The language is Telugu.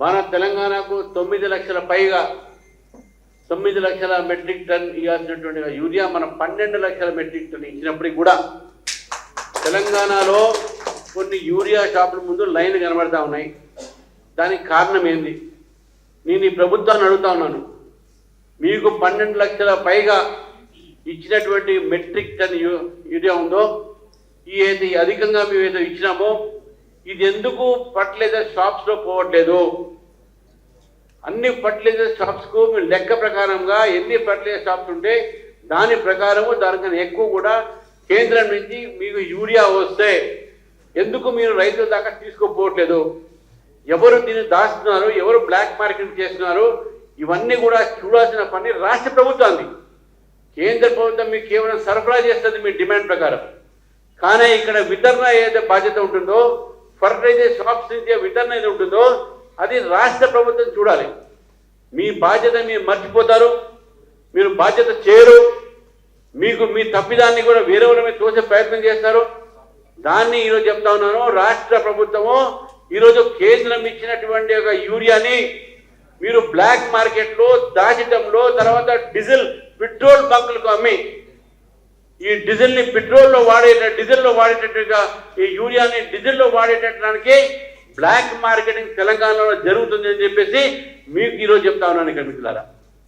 మన తెలంగాణకు తొమ్మిది లక్షల పైగా తొమ్మిది లక్షల మెట్రిక్ టన్ ఇవ్వాల్సినటువంటి యూరియా మనం పన్నెండు లక్షల మెట్రిక్ టన్ ఇచ్చినప్పటికి కూడా తెలంగాణలో కొన్ని యూరియా షాపుల ముందు లైన్ కనబడతా ఉన్నాయి. దానికి కారణం ఏంది? నేను ఈ ప్రభుత్వాన్ని అడుగుతా ఉన్నాను. మీకు పన్నెండు లక్షల పైగా ఇచ్చినటువంటి మెట్రిక్ టన్ యూ- యూరియా ఉందో ఈ ఏది అధికంగా మేము ఏదో ఇచ్చినామో ఇది ఎందుకు ఫర్టిలైజర్ షాప్స్లో పోవట్లేదు? అన్ని ఫర్టిలైజర్ షాప్స్కు మీరు లెక్క ప్రకారంగా ఎన్ని ఫర్టిలైజర్ షాప్స్ ఉంటే దాని ప్రకారము దానికన్నా ఎక్కువ కూడా కేంద్రం నుంచి మీకు యూరియా వస్తే ఎందుకు మీరు రైతుల దాకా తీసుకోపోవట్లేదు? ఎవరు దీన్ని దాస్తున్నారు? ఎవరు బ్లాక్ మార్కెట్ చేస్తున్నారు? ఇవన్నీ కూడా చూడాల్సిన పని రాష్ట్ర ప్రభుత్వాన్ని కేంద్ర ప్రభుత్వం మీకు కేవలం సరఫరా చేస్తుంది మీ డిమాండ్ ప్రకారం. కానీ ఇక్కడ వితరణ ఏదైతే బాధ్యత ఉంటుందో ఫర్టిలైజర్ షాప్స్ ఇండియా వితరణ ఏది ఉంటుందో అది రాష్ట్ర ప్రభుత్వం చూడాలి. మీ బాధ్యత మీరు మర్చిపోతారు మీరు బాధ్యత చేయరు మీకు మీ తప్పిదాన్ని కూడా వేరే వాళ్ళ మీద తోసే ప్రయత్నం చేస్తారు. దాన్ని ఈరోజు చెప్తా ఉన్నాను రాష్ట్ర ప్రభుత్వము ఈరోజు కేంద్రం ఇచ్చినటువంటి ఒక యూరియాని మీరు బ్లాక్ మార్కెట్లో దాచటంలో తర్వాత డీజిల్ పెట్రోల్ బంకులకు అమ్మి ఈ డీజిల్ని పెట్రోల్లో వాడేట డీజిల్లో వాడేటట్టుగా ఈ యూరియాని డీజిల్లో బ్లాక్ మార్కెటింగ్ తెలంగాణలో జరుగుతుంది అని చెప్పేసి మీకు ఈరోజు చెప్తా ఉన్నాను ఇక్కడ మిత్రులారా